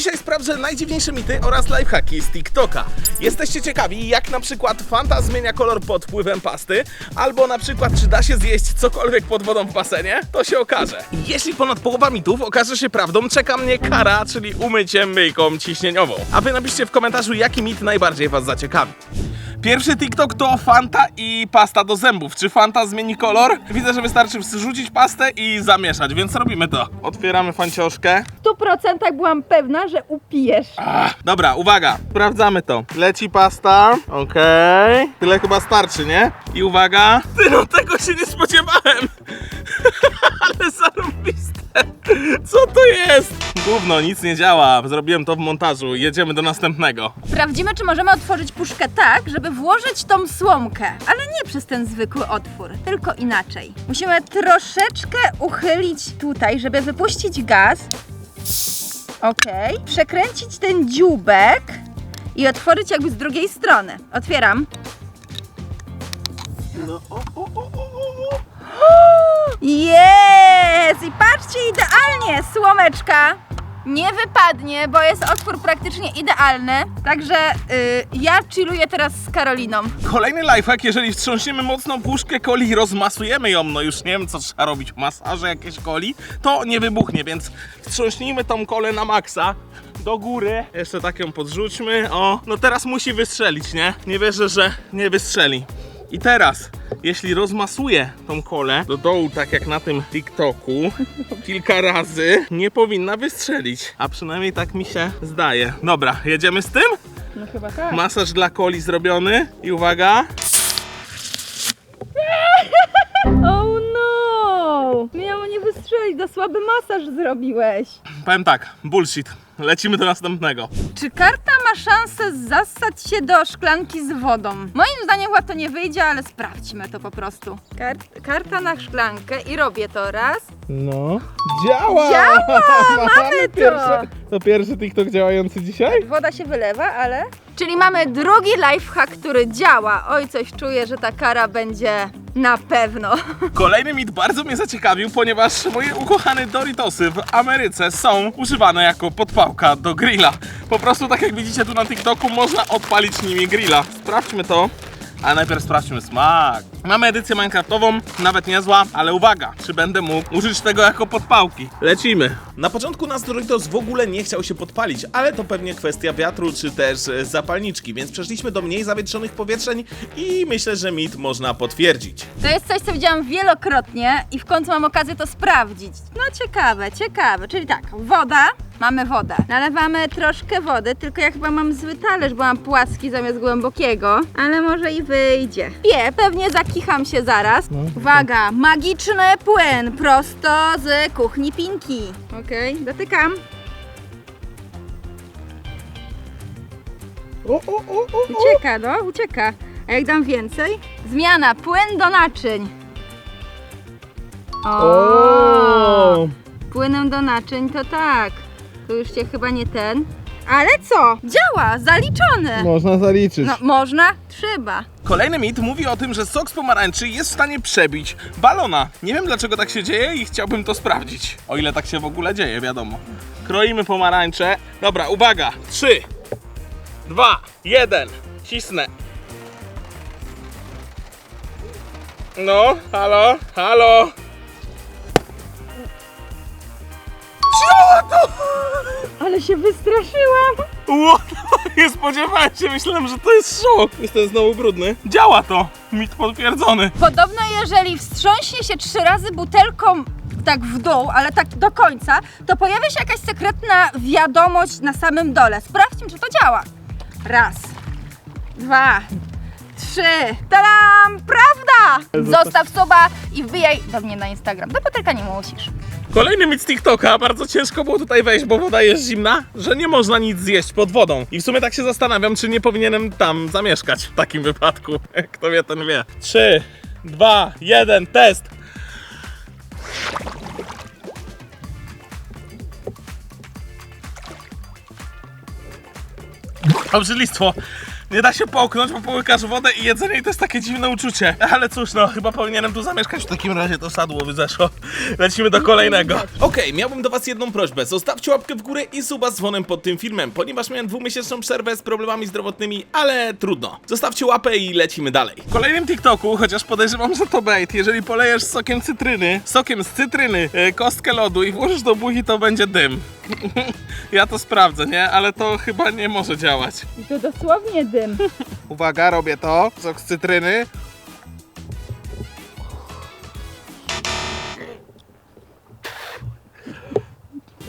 Dzisiaj sprawdzę najdziwniejsze mity oraz lifehacki z TikToka. Jesteście ciekawi, jak na przykład Fanta zmienia kolor pod wpływem pasty, albo na przykład czy da się zjeść cokolwiek pod wodą w basenie? To się okaże. Jeśli ponad połowa mitów okaże się prawdą, czeka mnie kara, czyli umycie myjką ciśnieniową. A wy napiszcie w komentarzu, jaki mit najbardziej was zaciekawi. Pierwszy TikTok to Fanta i pasta do zębów. Czy Fanta zmieni kolor? Widzę, że wystarczy wrzucić pastę i zamieszać, więc robimy to. Otwieramy fancioszkę. W 100% byłam pewna, że upijesz. Ach, dobra, uwaga, sprawdzamy to. Leci pasta, okej. Tyle chyba starczy, nie? I uwaga. Ty no, tego się nie spodziewałem. Ale zarąbiste. Co to jest? Gówno, nic nie działa. Zrobiłem to w montażu. Jedziemy do następnego. Sprawdzimy, czy możemy otworzyć puszkę tak, żeby włożyć tą słomkę, ale nie przez ten zwykły otwór, tylko inaczej. Musimy troszeczkę uchylić tutaj, żeby wypuścić gaz. Okej. Przekręcić ten dziubek i otworzyć jakby z drugiej strony. Otwieram. No, o, o, o, o, o. Jest! I patrzcie, idealnie! Słomeczka nie wypadnie, bo jest otwór praktycznie idealny. Także y, ja chilluję teraz z Karoliną. Kolejny lifehack, jeżeli wstrząśniemy mocno puszkę coli i rozmasujemy ją, no już nie wiem co trzeba robić, masaże jakieś coli, to nie wybuchnie, więc wstrząśnijmy tą kolę na maksa. Do góry, jeszcze tak ją podrzućmy, o, no teraz musi wystrzelić, nie? Nie wierzę, że nie wystrzeli. I teraz, jeśli rozmasuję tą kolę do dołu, tak jak na tym TikToku, kilka razy, nie powinna wystrzelić. A przynajmniej tak mi się zdaje. Dobra, jedziemy z tym? No chyba tak. Masaż dla coli zrobiony i uwaga. Oh no! Miało nie wystrzelić, za słaby masaż zrobiłeś. Powiem tak, bullshit. Lecimy do następnego. Czy karta ma szansę zassać się do szklanki z wodą? Moim zdaniem chyba to nie wyjdzie, ale sprawdźmy to po prostu. Kart, karta na szklankę i robię to raz. No, działa! Działa! Mamy to! Pierwszy, to pierwszy TikTok działający dzisiaj? Woda się wylewa, ale... Czyli mamy drugi lifehack, który działa. Oj, coś czuję, że ta kara będzie na pewno. Kolejny mit bardzo mnie zaciekawił, ponieważ moje ukochane Doritosy w Ameryce są używane jako do grilla. Po prostu tak jak widzicie tu na TikToku można odpalić nimi grilla. Sprawdźmy to. A najpierw sprawdźmy smak. Mamy edycję Minecraftową, nawet niezła, ale uwaga, czy będę mógł użyć tego jako podpałki? Lecimy. Na początku nas Doritos w ogóle nie chciał się podpalić, ale to pewnie kwestia wiatru czy też e, zapalniczki, więc przeszliśmy do mniej zawietrzonych powietrzeń i myślę, że mit można potwierdzić. To jest coś, co widziałam wielokrotnie i w końcu mam okazję to sprawdzić. No ciekawe, ciekawe. Czyli tak, woda, mamy wodę. Nalewamy troszkę wody, tylko ja chyba mam zły talerz, bo mam płaski zamiast głębokiego, ale może i wyjdzie. Nie, pewnie zakicham się zaraz. Uwaga, magiczny płyn prosto z kuchni Pinki. Okej, dotykam. O, o, o, o, Ucieka, no, ucieka. A jak dam więcej? Zmiana, płyn do naczyń. O! Płynem do naczyń to tak. To już cię chyba nie ten. Ale co? Działa, zaliczone. Można zaliczyć. No można, trzeba. Kolejny mit mówi o tym, że sok z pomarańczy jest w stanie przebić balona. Nie wiem dlaczego tak się dzieje i chciałbym to sprawdzić. O ile tak się w ogóle dzieje, wiadomo. Kroimy pomarańcze. Dobra, uwaga. 3, 2, 1. Cisnę. No, halo, halo. Ale się wystraszyłam. Ło, nie spodziewałem się, myślałem, że to jest szok. Jestem znowu brudny. Działa to. Mit potwierdzony. Podobno jeżeli wstrząśnie się trzy razy butelką tak w dół, ale tak do końca, to pojawia się jakaś sekretna wiadomość na samym dole. Sprawdźmy, czy to działa. Raz, dwa, trzy. Tadam! Prawda! Zostaw suba i wbijaj do mnie na Instagram. Do Patryka nie musisz. Kolejny z TikToka. Bardzo ciężko było tutaj wejść, bo woda jest zimna, że nie można nic zjeść pod wodą. I w sumie tak się zastanawiam, czy nie powinienem tam zamieszkać w takim wypadku. Kto wie, ten wie. 3, 2, 1, test. Obrzydlistwo. Nie da się połknąć, bo połykasz wodę i jedzenie i to jest takie dziwne uczucie. Ale cóż, no, chyba powinienem tu zamieszkać. W takim razie to sadło wyzeszło. Lecimy do kolejnego. Okej, miałbym do was jedną prośbę. Zostawcie łapkę w górę i suba z dzwonem pod tym filmem, ponieważ miałem dwumiesięczną przerwę z problemami zdrowotnymi, ale trudno. Zostawcie łapę i lecimy dalej. W kolejnym TikToku, chociaż podejrzewam, że to bait, jeżeli polejesz sokiem cytryny, sokiem z cytryny, e, kostkę lodu i włożysz do buzi, to będzie dym. ja to sprawdzę, nie? Ale to chyba nie może działać. I to dosłownie dym. Uwaga, robię to. Sok z cytryny.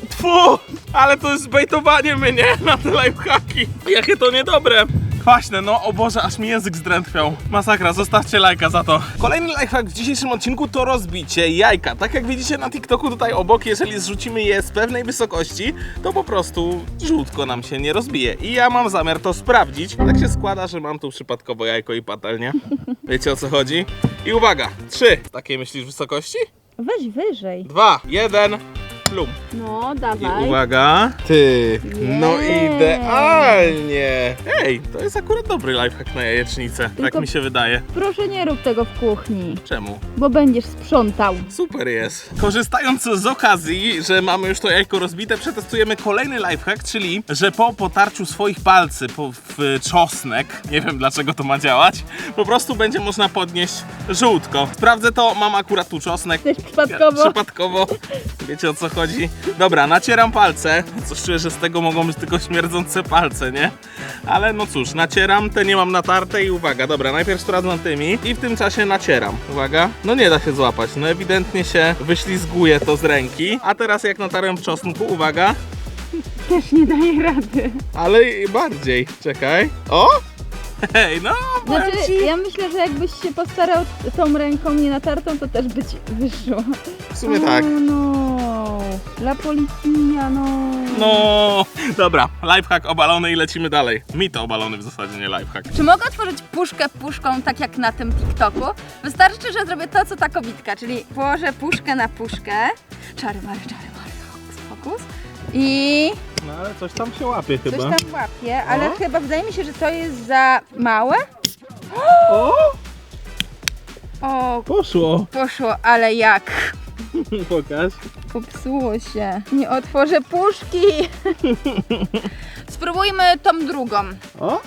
Tfu! Ale to jest zbejtowanie mnie na te lifehacki. Jakie to niedobre. Kwaśne, no o Boże, aż mi język zdrętwiał. Masakra, zostawcie lajka za to. Kolejny lifehack w dzisiejszym odcinku to rozbicie jajka. Tak jak widzicie na TikToku tutaj obok, jeżeli zrzucimy je z pewnej wysokości, to po prostu żółtko nam się nie rozbije. I ja mam zamiar to sprawdzić. Tak się składa, że mam tu przypadkowo jajko i patelnię. Wiecie o co chodzi? I uwaga, trzy. Takiej myślisz wysokości? Weź wyżej. Dwa, jeden, plum. No, I dawaj. uwaga. Ty. No Jej. idealnie. Ej, to jest akurat dobry lifehack na jajecznicę. Tak Tylko- mi się wydaje. Proszę nie rób tego w kuchni, Czemu? bo będziesz sprzątał. Super jest. Korzystając z okazji, że mamy już to jajko rozbite, przetestujemy kolejny lifehack, czyli że po potarciu swoich palcy po, w czosnek, nie wiem dlaczego to ma działać, po prostu będzie można podnieść żółtko. Sprawdzę to, mam akurat tu czosnek. Też przypadkowo. Przypadkowo. Wiecie o co chodzi? Dobra, nacieram palce. Coś czuję, że z tego mogą być tylko śmierdzące palce, nie? Ale no cóż, nacieram, te nie mam natarte i uwaga, dobra, najpierw sprawdzam tymi i w tym czasie nacieram. Uwaga, no nie da się złapać, no ewidentnie się wyślizguje to z ręki. A teraz jak natarłem w czosnku, uwaga, Też nie daje rady. ale i bardziej, czekaj. O! Hej, no, powiem Znaczy, ci. ja myślę, że jakbyś się postarał tą ręką nie natartą, to też by ci wyszło. W sumie tak. O no, la policja, no. No, dobra, lifehack obalony i lecimy dalej. Mito obalony w zasadzie, nie lifehack. Czy mogę otworzyć puszkę puszką, tak jak na tym TikToku? Wystarczy, że zrobię to, co ta kobitka, czyli położę puszkę na puszkę. Czary, mary, czary, mary, hokus, pokus. I No ale coś tam się łapie coś chyba. tam łapię, ale O. chyba wydaje mi się, że to jest za małe. O, O, poszło. poszło, ale jak? Pokaż. Popsuło się. Nie otworzę puszki. Spróbujmy tą drugą. O,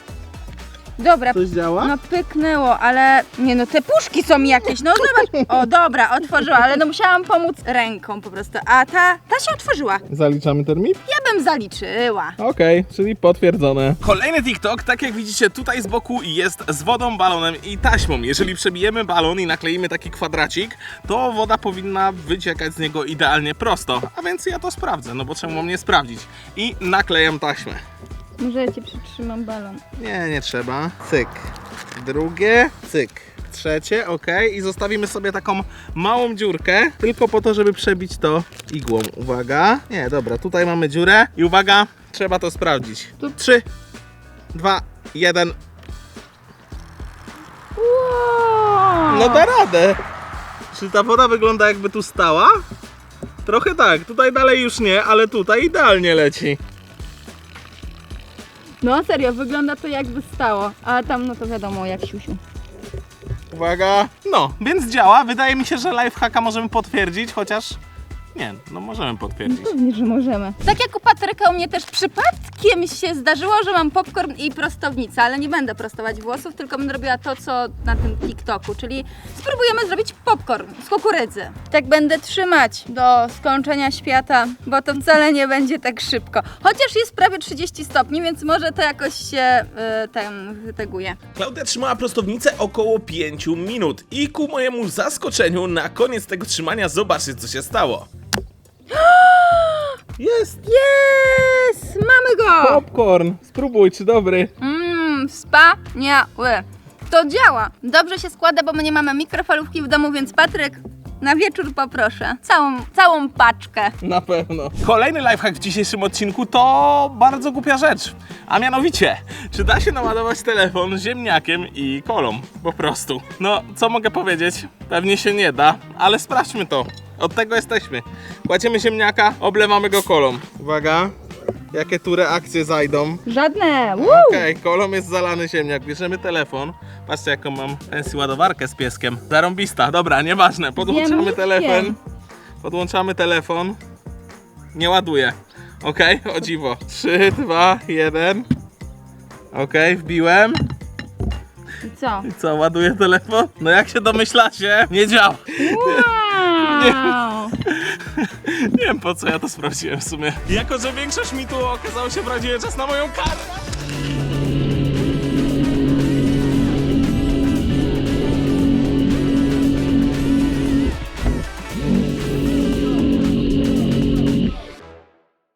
Dobra, coś działa? no pyknęło, ale nie no, te puszki są jakieś, no zobacz. O, dobra, otworzyła, ale no musiałam pomóc ręką po prostu, a ta, ta się otworzyła. Zaliczamy termin? Ja bym zaliczyła. Okej, czyli potwierdzone. Kolejny TikTok, tak jak widzicie tutaj z boku jest z wodą, balonem i taśmą. Jeżeli przebijemy balon i nakleimy taki kwadracik, to woda powinna wyciekać z niego idealnie prosto. A więc ja to sprawdzę, no bo czemu mam nie sprawdzić? I naklejam taśmę. Może ja ci przytrzymam balon. Nie, nie trzeba. Cyk. Drugie, cyk. Trzecie, ok. I zostawimy sobie taką małą dziurkę, tylko po to, żeby przebić to igłą. Uwaga. Nie, dobra, tutaj mamy dziurę. I uwaga, trzeba to sprawdzić. Tu trzy, dwa, jeden. Wow. No da radę. Czy ta woda wygląda jakby tu stała? Trochę tak. Tutaj dalej już nie, ale tutaj idealnie leci. No serio, wygląda to jakby stało, a tam no to wiadomo jak siusiu. Uwaga. No, więc działa. Wydaje mi się, że lifehacka możemy potwierdzić, chociaż nie, no możemy potwierdzić. Pewnie, że możemy. Tak jak u Patryka, u mnie też przypadkiem się zdarzyło, że mam popcorn i prostownicę, ale nie będę prostować włosów, tylko będę robiła to, co na tym TikToku, czyli spróbujemy zrobić popcorn z kukurydzy. Tak będę trzymać do skończenia świata, bo to wcale nie będzie tak szybko. Chociaż jest prawie 30 stopni, więc może to jakoś się y, ten wyteguje. Klaudia trzymała prostownicę około 5 minut i ku mojemu zaskoczeniu na koniec tego trzymania zobaczcie co się stało. Jest! Jest! Mamy go! Popcorn! Spróbuj, czy dobry? Mmm, wspaniały. To działa. Dobrze się składa, bo my nie mamy mikrofalówki w domu, więc Patryk, na wieczór poproszę. Całą, całą paczkę. Na pewno. Kolejny lifehack w dzisiejszym odcinku to bardzo głupia rzecz. A mianowicie, czy da się naładować telefon ziemniakiem i kolą? Po prostu. No, co mogę powiedzieć? Pewnie się nie da, ale sprawdźmy to. Od tego jesteśmy. Kładziemy ziemniaka, oblewamy go kolą. Uwaga. jakie tu reakcje zajdą. Żadne! Woo! Okej, kolą jest zalany ziemniak. Bierzemy telefon. Patrzcie, jaką mam fancy ładowarkę z pieskiem. Zarąbista. Dobra, nieważne. Podłączamy Ziemnikiem. telefon. Podłączamy telefon. Nie ładuje. Okej, o dziwo. 3, 2, 1. Okej, wbiłem. I co? I co, ładuje telefon? No jak się domyślacie, nie działa. Wow! Nie wiem po co ja to sprawdziłem w sumie. Jako, że większość mi tu okazało się prawdziwy czas na moją kartę.